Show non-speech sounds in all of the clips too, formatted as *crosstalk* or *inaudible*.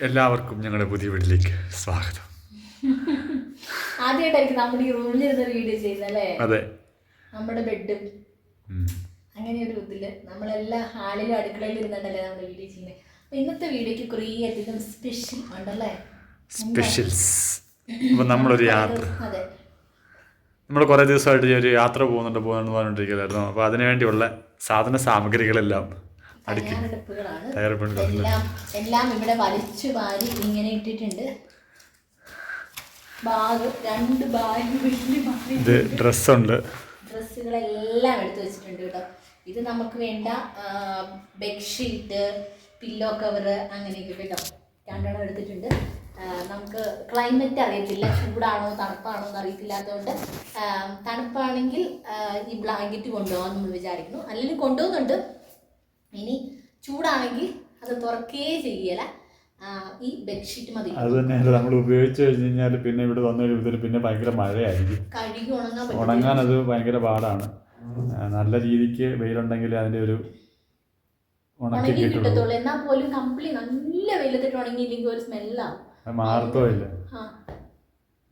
എല്ലാവർക്കും ഞങ്ങളുടെ പുതിയ വീട്ടിലേക്ക് സ്വാഗതം. ആദ്യമായിട്ടായിരിക്കും നമ്മുടെ ഈ റൂമിൽ ഇരുന്നൊരു വീഡിയോ ചെയ്യുന്നല്ലേ അതെ. നമ്മുടെ ബെഡും അങ്ങനെ ഒരു ഇതിൽ നമ്മളെല്ലാം ഹാളിലും അടുക്കളയിലും ഇരുന്നിട്ടല്ലേ നമ്മൾ വീഡിയോ ചെയ്യുന്നത് അപ്പൊ ഇന്നത്തെ വീഡിയോക്ക് കുറേ അധികം സ്പെഷ്യൽ ഉണ്ടല്ലേ? സ്പെഷ്യൽസ് അപ്പം നമ്മളൊരു യാത്ര. അതെ. നമ്മൾ കുറേ ദിവസമായിട്ട് ഒരു യാത്ര പോകുന്നുണ്ട് പോകുന്നുണ്ട് പറഞ്ഞുകൊണ്ടിരിക്കുകയായിരുന്നു അപ്പോൾ അതിനു വേണ്ടിയുള്ള സാധന സാമഗ്രികളെല്ലാം അടുക്കി. തയ്യാറെടുപ്പുകളാണ് എല്ലാം എല്ലാം ഇവിടെ വലിച്ചു വാരി ഇങ്ങനെ ഇട്ടിട്ടുണ്ട്. ബാഗ് രണ്ട് ബാഗ് വലിയ ബാഗ് ഇത് ഡ്രസ്സുണ്ട്. ഡ്രസ്സുകളെല്ലാം എടുത്തു വെച്ചിട്ടുണ്ട് കേട്ടോ. ഇത് നമുക്ക് വേണ്ട ബെഡ്ഷീറ്റ് പില്ലോ കവറ് അങ്ങനെയൊക്കെ കേട്ടോ. രണ്ടെണ്ണം എടുത്തിട്ടുണ്ട്. നമുക്ക് ക്ലൈമറ്റ് അറിയത്തില്ല. ചൂടാണോ തണുപ്പാണോ എന്ന് അറിയത്തില്ലാത്തതുകൊണ്ട് തണുപ്പാണെങ്കിൽ ഈ ബ്ലാങ്കറ്റ് കൊണ്ടുപോകാമെന്ന് നമ്മൾ വിചാരിക്കുന്നു. അല്ലെങ്കിൽ കൊണ്ടുപോകുന്നുണ്ട്. ഇനി ചൂടാണെങ്കിൽ അത് തുറക്കേ ചെയ്യല. ഈ ബെഡ്ഷീറ്റ് മതി. അത് തന്നെയല്ല നമ്മൾ ഉപയോഗിച്ച് കഴിഞ്ഞ് കഴിഞ്ഞാൽ പിന്നെ ഇവിടെ വന്നു കഴിയുമ്പോൾ പിന്നെ ഭയങ്കര മഴയായിരിക്കും. കഴുകി ഉണങ്ങാൻ ഉണങ്ങാൻ അത് ഭയങ്കര പാടാണ്. നല്ല രീതിക്ക് വെയിലുണ്ടെങ്കിൽ അതിന്റെ ഒരു ഉണക്കി കിട്ടത്തുള്ളൂ. എന്നാൽ പോലും കമ്പിളി നല്ല വെയിലത്തിട്ട് ഉണങ്ങിയില്ലെങ്കിൽ ഒരു സ്മെല്ലാവും അത് മാറത്തോ ഇല്ല.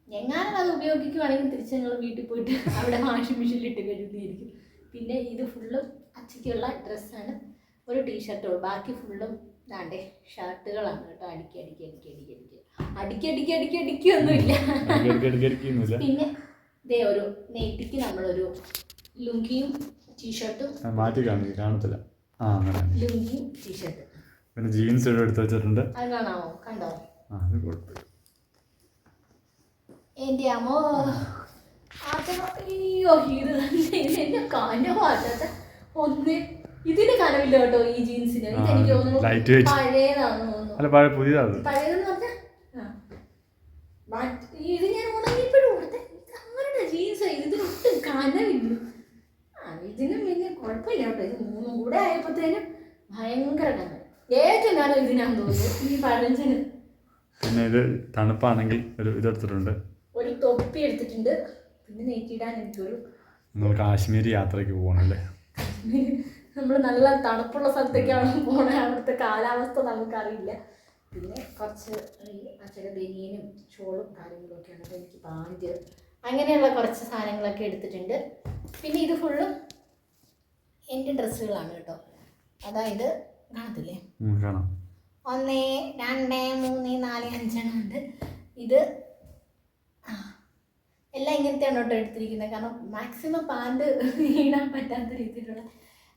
എങ്ങാനും അത് ഉപയോഗിക്കുവാണെങ്കിൽ തിരിച്ച് ഞങ്ങൾ വീട്ടിൽ പോയിട്ട് അവിടെ വാഷിംഗ് മെഷീനിൽ ഇട്ട് കഴുകിയിരിക്കും. പിന്നെ ഇത് ഫുള്ളും അച്ചയ്ക്കുള്ള ഡ്രസ്സാണ് ഒരു ടീഷർട്ടുള്ളൂ ബാക്കി ഫുള്ളും ഇതാണ്ടേ ഷർട്ടുകളാണ് കേട്ടോ. അടുക്കി അടുക്കി അടുക്കി അടുക്കി അടുക്കി. അടുക്കി അടുക്കി അടുക്കി അടുക്കി ഒന്നുമില്ല. പിന്നെ ഇതേ ഒരു നെയ്റ്റിക്ക് നമ്മളൊരു ലുങ്കിയും ടീഷർട്ടും മാറ്റി കാണത്തില്ല. ലുങ്കിയും ടീഷർട്ടും. പിന്നെ ജീൻസ് ഇവിടെ എടുത്ത് വെച്ചിട്ടുണ്ട്. കണ്ടോ? എന്റെ അമ്മോ. അയ്യോ ഇത് തന്നെ. എന്നെ എന്റെ കനവാട്ടത് ഒന്ന് ഇതിന് കനവില്ല കേട്ടോ ഈ ജീൻസിന്. ഇത് എനിക്ക് തോന്നുന്നു weight. പഴയതാണെന്ന് തോന്നുന്നു. അല്ല പഴയ പുതിയതാണ് പഴയതെന്ന് പറഞ്ഞാൽ ഇത് ഞാൻ ഉണങ്ങിയപ്പോഴും കൊടുത്തേ ആരുടെ ജീൻസ്? ഇതിന് ഒട്ടും കനവില്ല. ഇതിനും പിന്നെ കുഴപ്പമില്ല കേട്ടോ. ഇത് മൂന്നും കൂടെ ആയപ്പോഴത്തേനും ഭയങ്കര കനവ്. ഏറ്റവും കനവ് ഇതിനാന്ന് തോന്നുന്നു. ഈ പഴഞ്ചന്. പിന്നെ ഇത് തണുപ്പാണെങ്കിൽ ഒരു ഇതെടുത്തിട്ടുണ്ട്. ഒരു തൊപ്പി എടുത്തിട്ടുണ്ട്. പിന്നെ നെറ്റിയിടാൻ എനിക്കൊരു നമ്മൾ കാശ്മീർ യാത്രയ്ക്ക് പോകണല്ലേ *laughs* നമ്മൾ നല്ല തണുപ്പുള്ള സ്ഥലത്തേക്കാണ് പോണേ. അവിടുത്തെ കാലാവസ്ഥ നമുക്കറിയില്ല. പിന്നെ കുറച്ച് അച്ഛന്റെ ബനിയനും ഷോളും കാര്യങ്ങളൊക്കെയാണ് അപ്പോൾ എനിക്ക് പാന്റ് അങ്ങനെയുള്ള കുറച്ച് സാധനങ്ങളൊക്കെ എടുത്തിട്ടുണ്ട്. പിന്നെ ഇത് ഫുള്ളും എന്റെ ഡ്രസ്സുകളാണ് കേട്ടോ. അതായത് കാണത്തില്ലേ ഒന്ന് രണ്ട് മൂന്ന് നാല് അഞ്ചെണ്ണം ഉണ്ട്. ഇത് എല്ലാം ഇങ്ങനത്തെയാണ് കേട്ടോ എടുത്തിരിക്കുന്നത്. കാരണം മാക്സിമം പാന്റ് *laughs* ഇടാൻ പറ്റാത്ത രീതിയിലുള്ള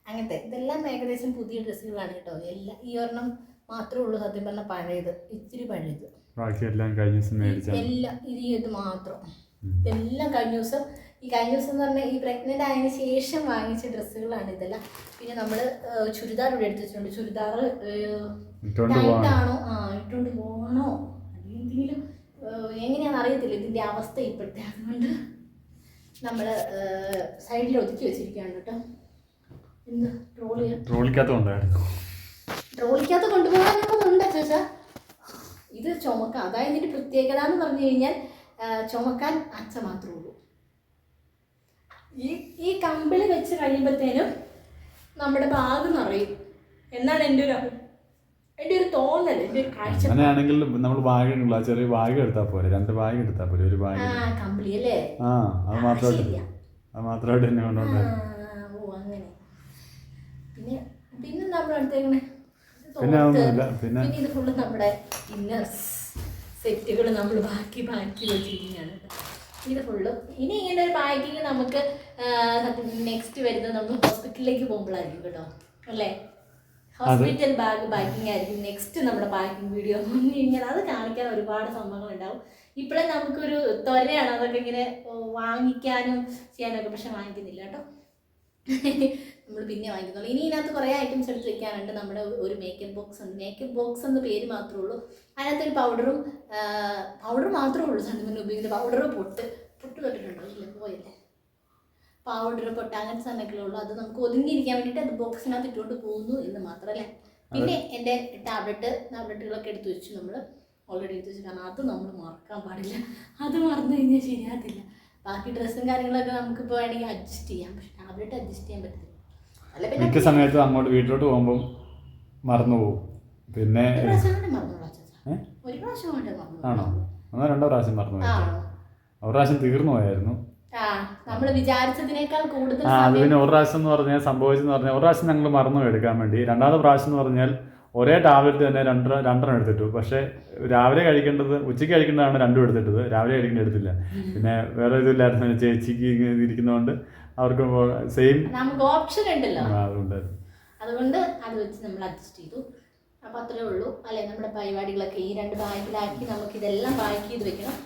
അങ്ങനത്തെ ഇതെല്ലാം ഏകദേശം പുതിയ ഡ്രസ്സുകളാണ് കേട്ടോ. എല്ലാം ഈ ഒരെണ്ണം മാത്രമേ ഉള്ളൂ സത്യം പറഞ്ഞ പഴയത്. ഇത്തിരി പഴയത്. ബാക്കി എല്ലാം കഴിഞ്ഞ ദിവസം എല്ലാം ഇത് ഇത് മാത്രം. ഇതെല്ലാം കഴിഞ്ഞ ദിവസം ഈ കഴിഞ്ഞ ദിവസം എന്ന് പറഞ്ഞാൽ ഈ പ്രഗ്നന്റ് ആയതിനു ശേഷം വാങ്ങിച്ച ഡ്രസ്സുകളാണ് ഇതെല്ലാം. പിന്നെ നമ്മൾ ചുരിദാർ ഇവിടെ എടുത്തിട്ടുണ്ട് ചുരിദാർ ടൈറ്റാണോ ആ ഇട്ടുകൊണ്ട് പോകണോ എന്തെങ്കിലും എങ്ങനെയാണെന്ന് അറിയത്തില്ല. ഇതിന്റെ അവസ്ഥ ഇപ്പോഴത്തെ അതുകൊണ്ട് നമ്മൾ സൈഡിൽ ഒതുക്കി വെച്ചിരിക്കുകയാണ് കേട്ടോ. എന്ത് ട്രോളി ട്രോളിക്കകത്തുണ്ടായിരുന്നു ട്രോളിക്കകത്ത് കൊണ്ടുപോകാനുള്ളതുണ്ട് ചേച്ചാ ഇത് ചുമക്കാം അതായത് ഇതിന്റെ പ്രത്യേകത എന്ന് പറഞ്ഞു കഴിഞ്ഞാൽ ചുമക്കാൻ അച്ഛ മാത്രമേ ഉള്ളൂ. ഈ ഈ കമ്പിളി വെച്ച് കഴിയുമ്പോഴത്തേനും നമ്മുടെ ഭാഗം നിറയും. എന്നാണ് എന്റെ ഒരു എന്റെ എന്റെ ഒരു തോന്നൽ എന്റെ ഒരു കാഴ്ച അങ്ങനെയാണെങ്കിൽ നമ്മൾ ബാഗ് ഉള്ള ചെറിയ ബാഗ് എടുത്താൽ പോരെ രണ്ട് ബാഗ് എടുത്താൽ പോരെ ഒരു ബാഗ് കമ്പിളി അല്ലേ? ആ അത് മാത്രമായിട്ട്. അത് മാത്രമായിട്ട് എന്നെ ആ, കൊണ്ടുവന്നായിരുന്നു ഓ അങ്ങനെ പിന്നെ പിന്നെ നമ്മൾ അടുത്തേക്കണേ പിന്നെ ഒന്നുമില്ല പിന്നെ ഇത് ഫുള്ള് നമ്മുടെ ഇന്നേഴ്സ് സെറ്റുകൾ നമ്മൾ ബാക്കി ബാക്കി വെച്ചിരിക്കുകയാണ്. ഇത് ഫുള്ളും ഇനി ഇങ്ങനെ ഒരു പാക്കിങ് നമുക്ക് നെക്സ്റ്റ് വരുന്നത് നമ്മൾ ഹോസ്പിറ്റലിലേക്ക് പോകുമ്പോഴായിരിക്കും കേട്ടോ. അല്ലേ? ഹോസ്പിറ്റൽ ബാഗ് പാക്കിംഗ് ആയിരിക്കും നെക്സ്റ്റ് നമ്മുടെ പാക്കിംഗ് വീഡിയോ വന്നു കഴിഞ്ഞാൽ. അത് കാണിക്കാൻ ഒരുപാട് സംഭവങ്ങൾ ഉണ്ടാവും. ഇപ്പോഴേ നമുക്കൊരു ത്വരയാണ് അതൊക്കെ ഇങ്ങനെ വാങ്ങിക്കാനും ചെയ്യാനൊക്കെ പക്ഷെ വാങ്ങിക്കുന്നില്ല കേട്ടോ. നമ്മൾ പിന്നെ വാങ്ങിക്കുന്നുള്ളൂ. ഇനി ഇതിനകത്ത് കുറേ ഐറ്റംസ് എടുത്ത് വെക്കാനുണ്ട്. നമ്മുടെ ഒരു മേക്കപ്പ് ബോക്സ് ഉണ്ട് മേക്കപ്പ് ബോക്സ് എന്ന പേര് മാത്രമേ ഉള്ളൂ. അതിനകത്ത് ഒരു പൗഡറും പൗഡർ മാത്രമേ ഉള്ളൂ സന്ധിമന് ഉപയോഗിക്കുന്ന പൗഡർ പൊട്ട് പൊട്ട് തൊട്ടിട്ടുണ്ടോ? ഇല്ല പോയില്ലേ. പൗഡർ പൊട്ട് അങ്ങനത്തെ സാധനമൊക്കെ ഉള്ളൂ. അത് നമുക്ക് ഒതുങ്ങിയിരിക്കാൻ വേണ്ടിയിട്ട് അത് ബോക്സിനകത്ത് ഇട്ടുകൊണ്ട് പോകുന്നു എന്ന് മാത്രമല്ലേ പിന്നെ എന്റെ ടാബ്ലറ്റ് ടാബ്ലറ്റുകളൊക്കെ എടുത്ത് വെച്ചു നമ്മൾ ഓൾറെഡി എടുത്ത് വെച്ചു കാരണം അത് നമ്മൾ മറക്കാൻ പാടില്ല. അത് മറന്നു കഴിഞ്ഞാൽ ശരിയാകത്തില്ല. ബാക്കി ഡ്രസ്സും കാര്യങ്ങളൊക്കെ നമുക്കിപ്പോൾ വേണമെങ്കിൽ അഡ്ജസ്റ്റ് ചെയ്യാം. പക്ഷെ ടാബ്ലറ്റ് അഡ്ജസ്റ്റ് ചെയ്യാൻ പിന്നെ മിക്ക സമയത്തും അങ്ങോട്ട് വീട്ടിലോട്ട് പോകുമ്പോൾ മറന്നു പോകും. പിന്നെ ആണോ? ഒന്നോ രണ്ടോ പ്രാവശ്യം മറന്നു ആ. ഒരു പ്രാവശ്യം തീർന്നു പോയായിരുന്നു. നമ്മൾ വിചാരിച്ചതിനേക്കാൾ കൂടുതൽ ആ അത് പിന്നെ ഒരു പ്രാവശ്യം എന്ന് പറഞ്ഞാൽ സംഭവിച്ചെന്ന് പറഞ്ഞാൽ ഒരു പ്രാവശ്യം ഞങ്ങൾ മറന്നു എടുക്കാൻ വേണ്ടി. രണ്ടാമത്തെ പ്രാവശ്യം എന്ന് പറഞ്ഞാൽ ഒരേ ടാബ്ലറ്റ് തന്നെ രണ്ട് രണ്ടെണ്ണം എടുത്തിട്ടു. പക്ഷേ രാവിലെ കഴിക്കേണ്ടത് ഉച്ചയ്ക്ക് കഴിക്കേണ്ടതാണ് രണ്ടും എടുത്തിട്ടത്. രാവിലെ കഴിക്കേണ്ടത് എടുത്തില്ല. പിന്നെ വേറെ ഇതില്ലായിരുന്നു ചേച്ചിക്ക് ഇങ്ങനെ ഇരിക്കുന്നതുകൊണ്ട് അവർക്ക് സെയിം നമുക്ക് ഓപ്ഷൻ ഉണ്ടല്ലോ. അതുകൊണ്ടായിരുന്നു അതുകൊണ്ട് അത് വെച്ച് നമ്മൾ അഡ്ജസ്റ്റ് ചെയ്തു. അപ്പോൾ അത്രേ ഉള്ളൂ. അല്ലേ നമ്മുടെ പരിപാടികളൊക്കെ ഈ രണ്ട് ബാഗിലാക്കി നമുക്ക് ഇതെല്ലാം പാക്ക് ചെയ്ത് വെക്കണം.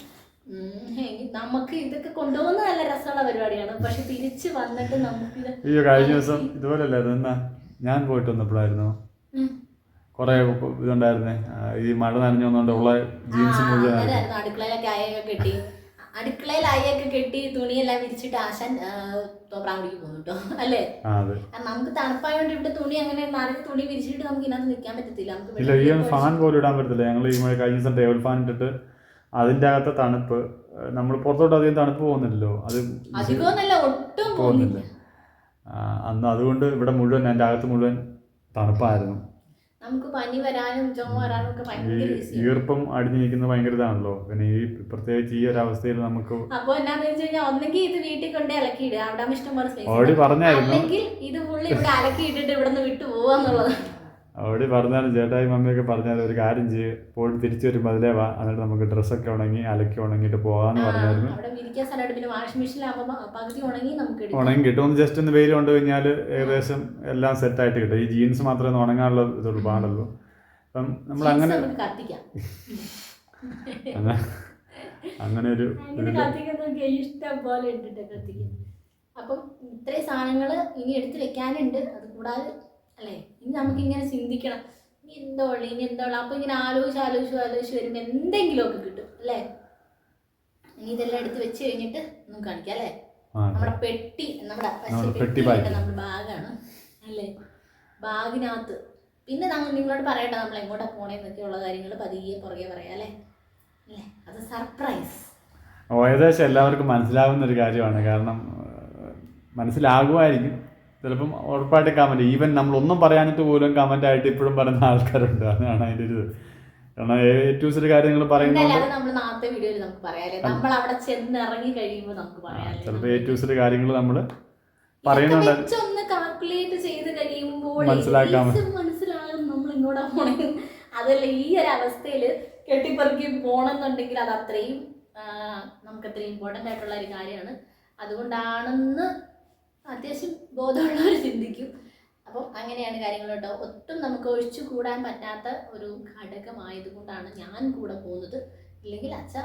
നമുക്ക് ഇതൊക്കെ കൊണ്ടുപോകുന്ന നല്ല രസമുള്ള പരിപാടിയാണ്. പക്ഷെ തിരിച്ച് വന്നിട്ട് നമുക്ക് അയ്യോ കഴിഞ്ഞ ദിവസം ഇതുപോലെ അല്ലായിരുന്നു എന്നാ ഞാൻ പോയിട്ട് വന്നപ്പോഴായിരുന്നു കുറെ ഇതുണ്ടായിരുന്നേ. ഈ മഴ നനഞ്ഞു വന്നുകൊണ്ട് ഉള്ള ജീൻസ് മുഴുവൻ അടുക്കളയിലൊക്കെ അയൊക്കെ കെട്ടി. അടുക്കളയിൽ അയ്യൊക്കെ കെട്ടി തുണിയെല്ലാം വിരിച്ചിട്ട് ആശാൻ തോപ്രാങ്കുടിക്ക് പോകുന്നു കേട്ടോ അല്ലേ? നമുക്ക് തണുപ്പായോണ്ട് ഇവിടെ തുണി അങ്ങനെ നിറയെ തുണി വിരിച്ചിട്ട് നമുക്ക് ഇതിനകത്ത് നിൽക്കാൻ പറ്റത്തില്ല. നമുക്ക് ഈ ഫാൻ പോലും ഇടാൻ പറ്റത്തില്ല. ഞങ്ങൾ ഈ കഴിഞ്ഞ ദിവസം ടേബിൾ ഫാൻ ഇട്ടിട്ട് അതിന്റെ അകത്തെ തണുപ്പ് നമ്മൾ പുറത്തോട്ട് അധികം തണുപ്പ് പോകുന്നില്ലല്ലോ. അത് അധികമൊന്നല്ല ഒട്ടും പോകുന്നില്ല. അന്ന് അതുകൊണ്ട് ഇവിടെ മുഴുവൻ എന്റെ അകത്ത് മുഴുവൻ തണുപ്പായിരുന്നു. നമുക്ക് പനി വരാനും ചുമ വരാനും ഒക്കെ ഭയങ്കര ഈർപ്പം അടിഞ്ഞു നിൽക്കുന്നത് ഭയങ്കര ഇതാണല്ലോ പിന്നെ ഈ പ്രത്യേകിച്ച് ഈ ഒരു അവസ്ഥയിൽ നമുക്ക് അപ്പൊ എന്നാന്ന് വെച്ച് കഴിഞ്ഞാൽ ഒന്നെങ്കിൽ ഇത് വീട്ടിൽ കൊണ്ടേ അലക്കിയിടുക. അവിടെ ഇഷ്ടം പോലെ പറഞ്ഞായിരുന്നു. അല്ലെങ്കിൽ ഇത് ഫുള്ള് ഇവിടെ അലക്കി ഇട്ടിട്ട് ഇവിടെ നിന്ന് വിട്ടു പോവാന്നുള്ളത്. അവിടെ പറഞ്ഞാലും ചേട്ടായി മമ്മിയൊക്കെ പറഞ്ഞാലും ഒരു കാര്യം ചെയ്യും. പോയിട്ട് തിരിച്ചു വരുമ്പോൾ അതിലേ വാ. എന്നിട്ട് നമുക്ക് ഡ്രസ്സൊക്കെ ഉണങ്ങി അലക്കി ഉണങ്ങിയിട്ട് പോകാന്ന് പറഞ്ഞായിരുന്നു. ഉണങ്ങി കിട്ടും. ഒന്ന് ജസ്റ്റ് ഒന്ന് വെയിൽ കൊണ്ട് കഴിഞ്ഞാൽ ഏകദേശം എല്ലാം സെറ്റായിട്ട് കിട്ടും. ഈ ജീൻസ് മാത്രമേ ഉണങ്ങാനുള്ള ഇതുള്ളൂ പാടുള്ളൂ. അപ്പം നമ്മൾ അങ്ങനെ അങ്ങനെ ഒരു ഇഷ്ടം പോലെ അപ്പം ഇത്രയും സാധനങ്ങൾ ഇനി എടുത്ത് വെക്കാനുണ്ട്. അത് കൂടാതെ അല്ലേ? ഇനി നമുക്ക് ഇങ്ങനെ ചിന്തിക്കണം. ഇനി എന്തോ ഉള്ളു? ഇനി എന്തോ ഉള്ളു? അപ്പൊ ഇങ്ങനെ ആലോചിച്ച് ആലോചിച്ച് ആലോചിച്ച് വരുമ്പോൾ എന്തെങ്കിലുമൊക്കെ കിട്ടും അല്ലേ? ഇനി ഇതെല്ലാം എടുത്ത് വെച്ച് കഴിഞ്ഞിട്ട് നമുക്ക് കാണിക്കാം അല്ലേ? നമ്മുടെ പെട്ടി നമ്മുടെ പെട്ടി. നമ്മുടെ ബാഗാണ് അല്ലേ? ബാഗിനകത്ത്. പിന്നെ നമ്മൾ നിങ്ങളോട് പറയട്ടെ നമ്മൾ എങ്ങോട്ടാ പോണേ എന്നൊക്കെയുള്ള കാര്യങ്ങൾ പതിയെ പുറകെ പറയാം അല്ലേ? അല്ലേ? അത് സർപ്രൈസ്. ഏകദേശം എല്ലാവർക്കും മനസ്സിലാവുന്ന ഒരു കാര്യമാണ്. കാരണം മനസ്സിലാകുമായിരിക്കും. ചിലപ്പം ഉറപ്പായിട്ടും കമന്റ് ഈവൻ നമ്മളൊന്നും പറയാനിട്ട് പോലും കമന്റ് ആയിട്ട് ഇപ്പോഴും പറയുന്ന ആൾക്കാരുണ്ട്. അതാണ് അതിന്റെ ഒരു കാരണം ഏറ്റവും ചില കാര്യങ്ങൾ എന്തായാലും പറയുന്നത് ചിലപ്പോൾ ഏറ്റവും ചില കാര്യങ്ങൾ നമ്മൾ പറയുന്നുണ്ട്. മനസ്സിലാക്കാൻ അതല്ല ഈ ഒരു അവസ്ഥയിൽ കെട്ടിപ്പറക്കി പോണെന്നുണ്ടെങ്കിൽ അത് അത്രയും നമുക്ക് അത്രയും ഇമ്പോർട്ടന്റ് ആയിട്ടുള്ള ഒരു കാര്യമാണ്. അതുകൊണ്ടാണെന്ന് അത്യാവശ്യം ബോധമുള്ളവർ ചിന്തിക്കും. അപ്പം അങ്ങനെയാണ് കാര്യങ്ങൾ കേട്ടോ ഒട്ടും നമുക്ക് ഒഴിച്ചു കൂടാൻ പറ്റാത്ത ഒരു ഘടകമായതുകൊണ്ടാണ് ഞാൻ കൂടെ പോകുന്നത്. ഇല്ലെങ്കിൽ അച്ഛ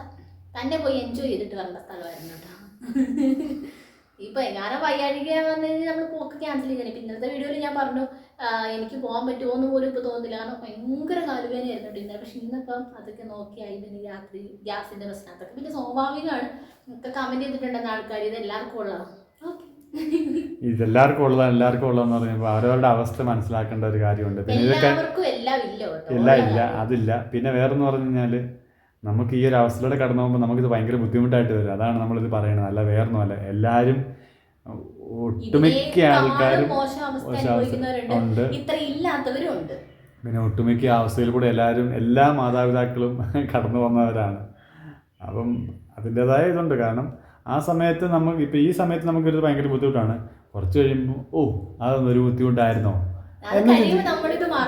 തന്നെ പോയി എൻജോയ് ചെയ്തിട്ട് വരേണ്ട സ്ഥലമായിരുന്നു കേട്ടോ. ഇപ്പൊ എങ്ങാനും വയ്യാഴിക വന്നു കഴിഞ്ഞാൽ നമ്മൾ പോക്ക് ക്യാൻസൽ ചെയ്തേ പിന്നെ ഇന്നത്തെ വീഡിയോയിൽ ഞാൻ പറഞ്ഞു എനിക്ക് പോകാൻ പറ്റുമോ എന്ന് പോലും ഇപ്പൊ തോന്നുന്നില്ല. കാരണം ഭയങ്കര കാലുവേദനയായിരുന്നു കേട്ടോ. ഇന്നലെ പക്ഷെ ഇന്നിപ്പം അതൊക്കെ നോക്കിയായി പിന്നെ രാത്രി ഗ്യാസിന്റെ പ്രശ്നത്തൊക്കെ പിന്നെ സ്വാഭാവികമാണ്. ഒക്കെ കമന്റ് ചെയ്തിട്ടുണ്ടെന്ന ആൾക്കാർ ഇത് എല്ലാവർക്കും ഉള്ളതാണ്. ഇതെല്ലാവർക്കും ഉള്ളതാണ് എല്ലാവർക്കും ഉള്ളതെന്ന് പറയുമ്പോൾ അവരവരുടെ അവസ്ഥ മനസ്സിലാക്കേണ്ട ഒരു കാര്യമുണ്ട്. പിന്നെ ഇതൊക്കെ എല്ലാം ഇല്ല ഇല്ല അതില്ല. പിന്നെ വേറെന്ന് പറഞ്ഞു കഴിഞ്ഞാൽ നമുക്ക് ഈ ഒരു അവസ്ഥയിലൂടെ കടന്നു പോകുമ്പോൾ നമുക്കിത് ഭയങ്കര ബുദ്ധിമുട്ടായിട്ട് വരും. അതാണ് നമ്മളിത് പറയണത്. അല്ല വേറൊന്നുമല്ല എല്ലാവരും ഒട്ടുമിക്ക ആൾക്കാരും ഉണ്ട്. പിന്നെ ഒട്ടുമിക്ക അവസ്ഥയിൽ കൂടെ എല്ലാവരും എല്ലാ മാതാപിതാക്കളും കടന്നു വന്നവരാണ്. അപ്പം അതിന്റെതായ ഇതുണ്ട്. കാരണം ആ സമയത്ത് നമുക്ക് ഇപ്പം ഈ സമയത്ത് നമുക്കൊരു ഭയങ്കര ബുദ്ധിമുട്ടാണ്. കുറച്ച് കഴിയുമ്പോൾ ഓ അതൊന്നും ഒരു ബുദ്ധിമുട്ടായിരുന്നോ.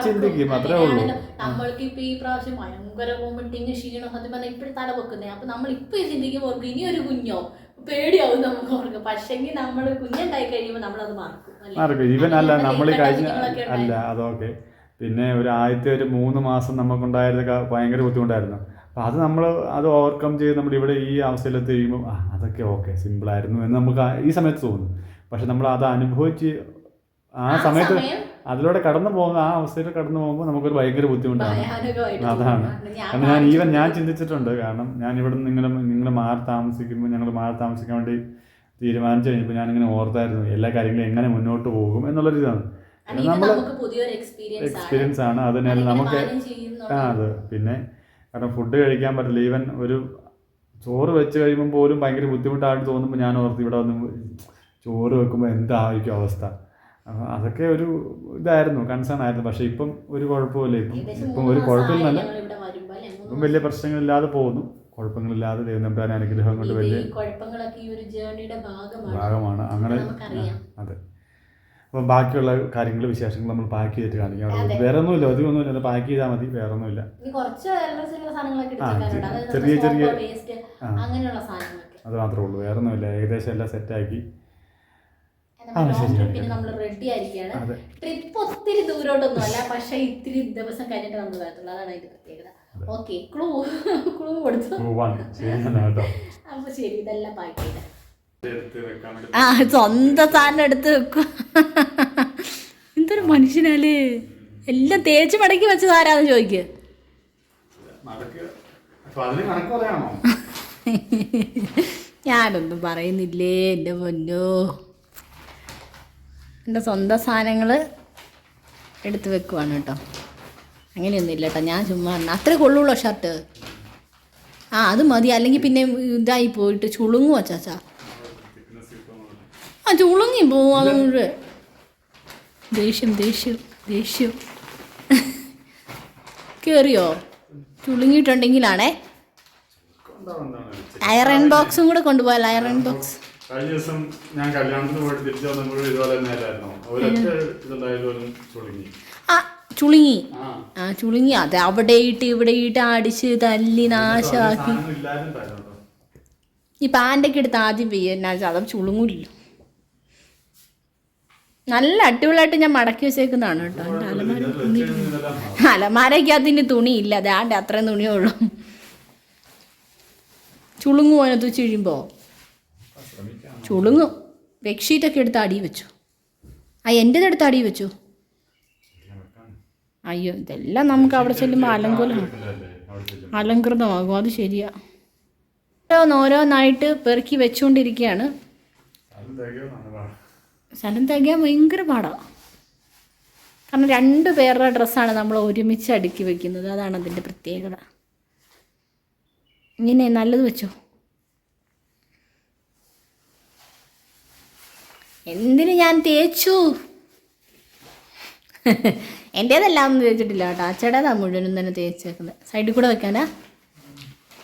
ചിന്തിക്കും അത്രേ ഉള്ളൂ. നമ്മൾക്ക് ഇപ്പൊ ഈ പ്രാവശ്യം ഭയങ്കര വോമിറ്റിങ് ക്ഷീണം അത് പറഞ്ഞാൽ ഇപ്പോഴും തല വെക്കുന്നേ അപ്പൊ നമ്മൾ ഇപ്പൊ ഈ ചിന്തിക്കുമ്പോൾ ഓർക്കും ഇനി ഒരു കുഞ്ഞോ? പേടിയാവും നമുക്ക് ഓർക്കും. പക്ഷെങ്കിൽ നമ്മൾ കുഞ്ഞുണ്ടായി കഴിയുമ്പോൾ അത് മറക്കും ഈവൻ അല്ല നമ്മൾ കഴിഞ്ഞ അല്ല. അതൊക്കെ. പിന്നെ ഒരു ആദ്യത്തെ ഒരു മൂന്ന് മാസം നമുക്കുണ്ടായിരുന്ന ഭയങ്കര ബുദ്ധിമുട്ടായിരുന്നു. അപ്പോൾ അത് നമ്മൾ അത് ഓവർകം ചെയ്ത് നമ്മൾ ഇവിടെ ഈ അവസ്ഥയിലെത്തി കഴിയുമ്പോൾ ആ അതൊക്കെ ഓക്കെ സിമ്പിളായിരുന്നു എന്ന് നമുക്ക് ഈ സമയത്ത് തോന്നും. പക്ഷെ നമ്മൾ അത് അനുഭവിച്ച് ആ സമയത്ത് അതിലൂടെ കടന്നു പോകുന്ന ആ അവസ്ഥയിൽ കടന്നു പോകുമ്പോൾ നമുക്കൊരു ഭയങ്കര ബുദ്ധിമുട്ടാണ്. അതാണ്. ഞാൻ കാരണം ഞാൻ ഈവൻ ഞാൻ ചിന്തിച്ചിട്ടുണ്ട് കാരണം ഞാൻ ഇവിടെ നിന്ന് നിങ്ങളെ നിങ്ങൾ മാറി താമസിക്കുമ്പോൾ ഞങ്ങൾ മാറി താമസിക്കാൻ വേണ്ടി തീരുമാനിച്ചു കഴിഞ്ഞപ്പോൾ ഞാനിങ്ങനെ ഓർത്തായിരുന്നു എല്ലാ കാര്യങ്ങളും എങ്ങനെ മുന്നോട്ട് പോകും എന്നുള്ളൊരു ഇതാണ്. നമ്മൾ എക്സ്പീരിയൻസ് ആണ്. അതിനെ നമുക്ക് ആ അത്. പിന്നെ കാരണം ഫുഡ് കഴിക്കാൻ പറ്റില്ല. ഈവൻ ഒരു ചോറ് വെച്ച് കഴിയുമ്പോൾ പോലും ഭയങ്കര ബുദ്ധിമുട്ടായിട്ട് തോന്നുമ്പോൾ ഞാൻ ഓർത്ത് ഇവിടെ വന്ന് ചോറ് വെക്കുമ്പോൾ എന്തായിരിക്കും അവസ്ഥ? അതൊക്കെ ഒരു ഇതായിരുന്നു കൺസേൺ ആയിരുന്നു. പക്ഷേ ഇപ്പം ഒരു കുഴപ്പമില്ല ഇപ്പം ഇപ്പം ഒരു കുഴപ്പമൊന്നുമല്ല ഇപ്പം വലിയ പ്രശ്നങ്ങളില്ലാതെ പോകുന്നു. കുഴപ്പങ്ങളില്ലാതെ ദൈവനമ്പ്രാൻ അനുഗ്രഹം കൊണ്ട് വലിയ ഭാഗമാണ്. അങ്ങനെ അതെ. അപ്പം ബാക്കിയുള്ള കാര്യങ്ങൾ വിശേഷങ്ങൾ നമ്മൾ പാക്ക് ചെയ്തിട്ട് കാണിക്കാം. വേറെ ഒന്നുമില്ല അധികം ഒന്നുമില്ല പാക്ക് ചെയ്താൽ മതി വേറെ ഒന്നുമില്ല ചെറിയ ചെറിയ- അത് മാത്രമേ ഉള്ളൂ. വേറെ ഒന്നുമില്ല ഏകദേശം എല്ലാം സെറ്റാക്കി ട്രിപ്പ് ഒത്തിരി ദൂരോട്ടൊന്നും അല്ല പക്ഷെ ഇത്തിരി ദിവസം കഴിഞ്ഞിട്ട് നമ്മൾ വരത്തുള്ളൂ. അതാണ് അതിന്റെ പ്രത്യേകത. ഓക്കെ ക്ലൂ ക്ലൂ കൊടുത്തു. അപ്പൊ ശരി ഇതെല്ലാം പാക്ക് ചെയ്ത. ആ സ്വന്തം സാധനം എടുത്ത് വെക്കും. എന്തൊരു മനുഷ്യനല്ലേ? എല്ലാം തേച്ച് മടക്കി വെച്ചത് ആരാന്ന് ചോദിക്കുക ഞാനൊന്നും പറയുന്നില്ലേ എന്റെ പൊന്നോ. എന്റെ സ്വന്തം സാധനങ്ങൾ എടുത്ത് വെക്കുവാണ് കേട്ടോ. അങ്ങനെയൊന്നും ഇല്ല കേട്ടോ ഞാൻ ചുമ്മാ അത്രേ കൊള്ളുള്ളൂ ഷർട്ട് ആ അത് മതി. അല്ലെങ്കിൽ പിന്നെ ഇതായി പോയിട്ട് ചുളുങ്ങും അച്ചാച്ചാ ആ ചുളുങ്ങി പോവും അതുകൊണ്ട് ദേഷ്യം ദേഷ്യം ദേഷ്യം. കയറിയോ ചുളുങ്ങിയിട്ടുണ്ടെങ്കിലാണേ അയറൺ ബോക്സും കൂടെ കൊണ്ടുപോയാൽ അയറൺ ബോക്സ് കഴിഞ്ഞ ദിവസം ഞാൻ കല്യാണത്തിന് പോയിട്ട് തിരിച്ചു വന്നപ്പോഴും ഇതുപോലെ തന്നെ ആയിരുന്നു ഒരൊറ്റ ഇതുണ്ടായാലും ചുളുങ്ങി. ആ ചുളുങ്ങി. ആ. ചുളുങ്ങി. അത് അവിടെ ഇട്ട് ഇവിടെ ഇട്ട് അടിച്ച് തല്ലി നാശമാക്കി. ഈ പാന്റൊക്കെ എടുത്ത് ആദ്യം പെയ്യുന്ന അത് ചുളുങ്ങില്ലല്ലോ നല്ല അടിപൊളിയായിട്ട് ഞാൻ മടക്കി വെച്ചേക്കുന്നതാണ് കേട്ടോ. എന്റെ അലമാര തുണി. മാറും. തുണിയില്ല അതാണ്ട് അത്രയും തുണിയേ ഉള്ളൂ ചുളുങ്ങും അതിനകത്ത് വെച്ച് ചുളുങ്ങും. ബെഡ്ഷീറ്റൊക്കെ എടുത്ത് അടി വെച്ചു. ആ എന്റെത് എടുത്ത് അടി വെച്ചു. അയ്യോ ഇതെല്ലാം നമുക്ക് അവിടെ ചെല്ലുമ്പോൾ അലങ്കോലമാണ്? അലങ്കൃതമാകും. അത് ശരിയാ. ഓരോന്നോരോന്നായിട്ട് പെറുക്കി വെച്ചുകൊണ്ടിരിക്കുകയാണ്. സ്ഥലം തികയാൻ ഭയങ്കര പാടാണ് കാരണം രണ്ട് പേരുടെ ഡ്രസ്സാണ് നമ്മൾ ഒരുമിച്ച് അടുക്കി വെക്കുന്നത്. അതാണ് അതിന്റെ പ്രത്യേകത. ഇങ്ങനെ നല്ലത് വെച്ചോ? എന്തിന് ഞാൻ തേച്ചു? എന്റേതെല്ലാം ഒന്നും തേച്ചിട്ടില്ല കേട്ടോ. അച്ചടേതാ മുഴുവനും തന്നെ തേച്ചേക്കുന്നത്. സൈഡിൽ കൂടെ വെക്കാനാ?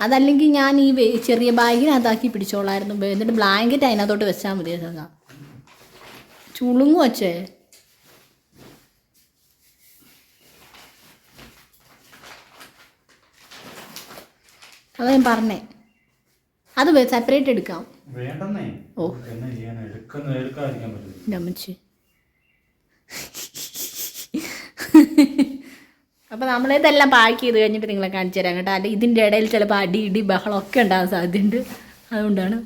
അതല്ലെങ്കിൽ ഞാൻ ഈ ചെറിയ ബാഗിനകത്താക്കി പിടിച്ചോളായിരുന്നു. എന്നിട്ട് ബ്ലാങ്കറ്റ് അതിനകത്തോട്ട് വെച്ചാൽ മതി അതാ ചുളുങ്ങു വച്ചേ അതാ ഞാൻ പറഞ്ഞേ. അത് സെപ്പറേറ്റ് എടുക്കാം. അപ്പൊ ഓ. അമ്മച്ചി. അപ്പോൾ നമ്മളിതെല്ലാം പാക്ക് ചെയ്ത് കഴിഞ്ഞിട്ട് നിങ്ങളെ കാണിച്ചു തരാം കേട്ടോ. അല്ലെങ്കിൽ ഇതിന്റെ ഇടയിൽ ചിലപ്പോൾ അടി ഇടി ബഹളം ഒക്കെ ഉണ്ടാകാൻ സാധ്യതയുണ്ട്. അതുകൊണ്ടാണ്.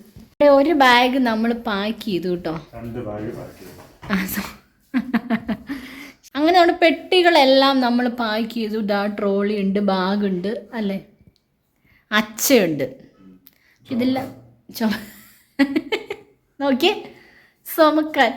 ഒരു ബാഗ് നമ്മൾ പാക്ക് ചെയ്തു കേട്ടോ. *laughs* അങ്ങനെ നമ്മുടെ പെട്ടികളെല്ലാം നമ്മൾ പാക്ക് ചെയ്തു ഡാ ട്രോളി ഉണ്ട് ബാഗുണ്ട് അല്ലേ? അച്ചയുണ്ട്. ഇതെല്ലാം ചുമ *laughs* നോക്കിയേ ചുമക്കാൻ.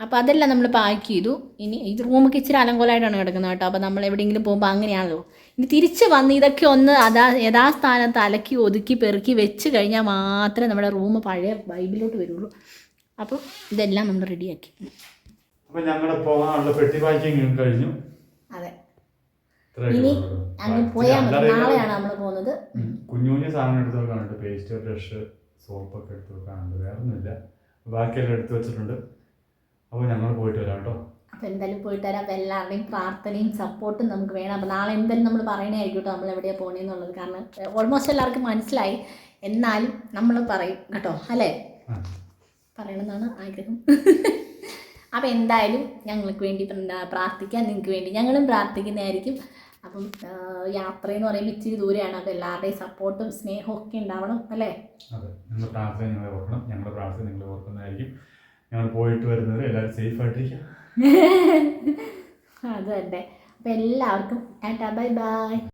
അപ്പോൾ അതെല്ലാം നമ്മൾ പാക്ക് ചെയ്തു ഇനി ഇത് റൂമൊക്കെ ഇച്ചിരി അലങ്കോലമായിട്ടാണ് കിടക്കുന്നത് കേട്ടോ. അപ്പോൾ നമ്മൾ എവിടെയെങ്കിലും പോകുമ്പോൾ അങ്ങനെയാണല്ലോ. ഇനി തിരിച്ച് വന്ന് ഇതൊക്കെ ഒന്ന് അതാ യഥാസ്ഥാനത്ത് അലക്കി ഒതുക്കി പെറുക്കി വെച്ച് കഴിഞ്ഞാൽ മാത്രമേ നമ്മുടെ റൂം പഴയ ബൈബിലോട്ട് വരുള്ളൂ. അപ്പോൾ ഇതെല്ലാം നമ്മൾ റെഡിയാക്കി. അപ്പോൾ ഞങ്ങളുടെ പോകാനുള്ള പെട്ടി പാക്കിങ് കഴിഞ്ഞു. അതെ. ഇനി. അങ്ങ് പോയാൽ മതി. നാളെയാണ് നമ്മൾ പോകുന്നത്. കുഞ്ഞു കുഞ്ഞു സാധനം എടുത്ത് വെക്കാനുണ്ട് പേസ്റ്റ് ബ്രഷ് സോപ്പൊക്കെ എടുത്ത് വെക്കാനുണ്ട്. വേറെ ഒന്നുമില്ല. ബാക്കിയെല്ലാം എടുത്ത് വെച്ചിട്ടുണ്ട്. അപ്പോൾ ഞങ്ങൾ പോയിട്ട് വരാം കേട്ടോ. അപ്പോൾ എന്തായാലും പോയിട്ട് വരാം. അപ്പോൾ എല്ലാവരുടെയും പ്രാർത്ഥനയും സപ്പോർട്ടും നമുക്ക് വേണം. അപ്പോൾ നാളെ എന്തായാലും നമ്മൾ പറയണമായിരിക്കും കേട്ടോ നമ്മൾ എവിടെയാണ് പോകണേന്നുള്ളത് കാരണം ഓൾമോസ്റ്റ് എല്ലാവർക്കും മനസ്സിലായി. എന്നാലും നമ്മൾ പറയും കേട്ടോ. അല്ലേ. പറയണമെന്നാണ് ആഗ്രഹം. അപ്പം എന്തായാലും ഞങ്ങൾക്ക് വേണ്ടി പ്രാർത്ഥിക്കാം. നിങ്ങൾക്ക് വേണ്ടി ഞങ്ങളും പ്രാർത്ഥിക്കുന്നതായിരിക്കും. അപ്പം യാത്ര എന്ന് പറയുമ്പോൾ ഇച്ചിരി ദൂരെയാണ്. അപ്പം എല്ലാവരുടെയും സപ്പോർട്ടും സ്നേഹവും ഒക്കെ ഉണ്ടാവണം അല്ലേ? അതെ. നിങ്ങളുടെ പ്രാർത്ഥന ഞങ്ങളെ ഓർക്കണം. ഞങ്ങളുടെ പ്രാർത്ഥന നിങ്ങളെ ഓർക്കുന്നതായിരിക്കും. ഞങ്ങൾ പോയിട്ട് വരുന്നത് എല്ലാവരും സേഫ് ആയിട്ടിരിക്കും *laughs* അത് തന്നെ. അപ്പോൾ എല്ലാവർക്കും ടാറ്റാ ബൈ ബൈ.